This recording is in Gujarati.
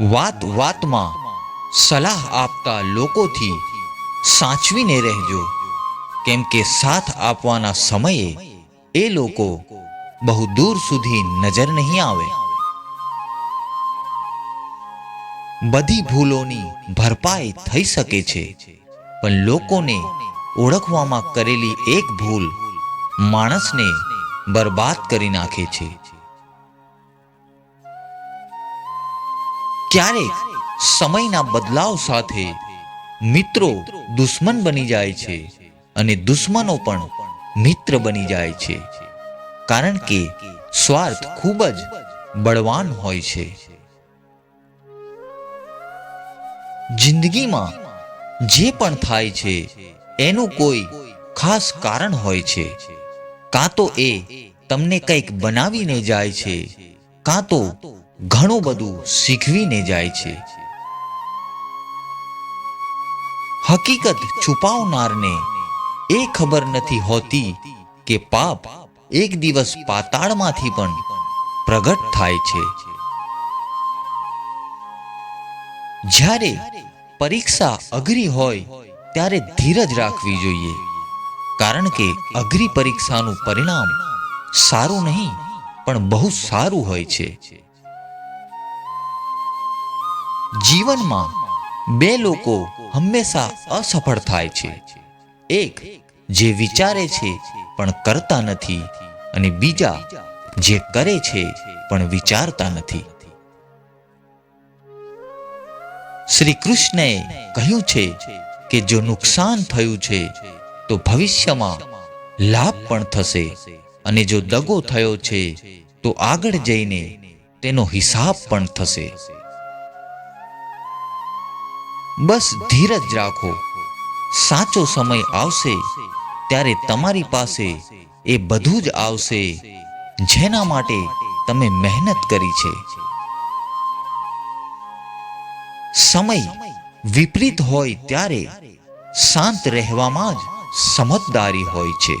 વાત વાતમાં સલાહ આપતા લોકોથી સાચવીને રહેજો. કેમ કે સાથ આપવાના સમયે એ લોકો બહુ દૂર સુધી નજર નહીં આવે. બધી ભૂલોની ભરપાઈ થઈ શકે છે, પણ લોકોને ઓળખવામાં કરેલી એક ભૂલ માણસને બરબાદ કરી નાખે છે. ક્યારેક સમયના બદલાવ સાથે મિત્રો દુશ્મન બની જાય છે અને દુશ્મનો પણ મિત્ર બની જાય છે. કારણ કે સ્વાર્થ ખૂબ જ બળવાન હોય છે. જિંદગીમાં જે પણ થાય છે, એનું કોઈ ખાસ કારણ હોય છે. કાં તો એ તમને કંઈક બનાવીને જાય છે, કાં તો ઘણું બધું શીખવીને જાય છે. હકીકત છુપાવનારને એ ખબર નથી હોતી કે પાપ એક દિવસ પાતાળમાંથી પણ પ્રગટ થાય છે. જ્યારે પરીક્ષા અઘરી હોય ત્યારે ધીરજ રાખવી જોઈએ. કારણ કે અઘરી પરીક્ષાનું પરિણામ સારું નહીં, પણ બહુ સારું હોય છે. જીવનમાં બે લોકો હંમેશા અસફળ થાય છે. એક જે વિચારે છે પણ કરતા નથી અને બીજા જે કરે છે પણ વિચારતા નથી. શ્રી કૃષ્ણએ કહ્યું છે કે જો નુકસાન થયું છે, તો ભવિષ્યમાં લાભ પણ થશે અને જો દગો થયો છે, તો આગળ જઈને તેનો હિસાબ પણ થશે. બસ ધીરજ રાખો. સાચો સમય આવશે ત્યારે તમારી પાસે એ બધું જ આવશે જેના માટે તમે મહેનત કરી છે. સમય વિપરીત હોય ત્યારે શાંત રહેવામાં જ સમજદારી હોય છે.